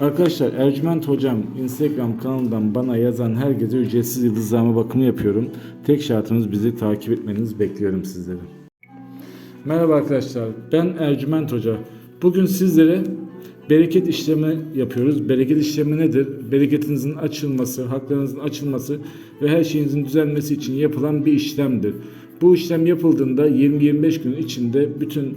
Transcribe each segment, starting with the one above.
Arkadaşlar Ercüment Hocam Instagram kanalından bana yazan herkese ücretsiz yıldızlama bakımı yapıyorum. Tek şartımız bizi takip etmenizi bekliyorum sizleri. Merhaba arkadaşlar ben Ercüment Hoca. Bugün sizlere bereket işlemi yapıyoruz. Bereket işlemi nedir? Bereketinizin açılması, haklarınızın açılması ve her şeyinizin düzelmesi için yapılan bir işlemdir. Bu işlem yapıldığında 20-25 gün içinde bütün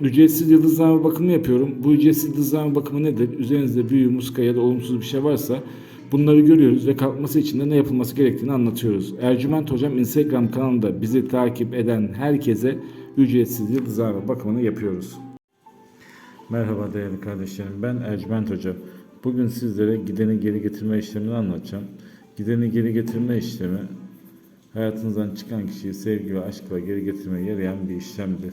ücretsiz yıldızlama bakımı yapıyorum. Bu ücretsiz yıldızlama bakımı nedir? Üzerinizde büyü, muska ya da olumsuz bir şey varsa bunları görüyoruz ve kalkması için de ne yapılması gerektiğini anlatıyoruz. Ercüment Hocam Instagram kanalında bizi takip eden herkese ücretsiz yıldızlama bakımını yapıyoruz. Merhaba değerli kardeşlerim. Ben Ercüment Hoca. Bugün sizlere gideni geri getirme işlemini anlatacağım. Gideni geri getirme işlemi hayatınızdan çıkan kişiyi sevgi ve aşkla geri getirmeye yarayan bir işlemdir.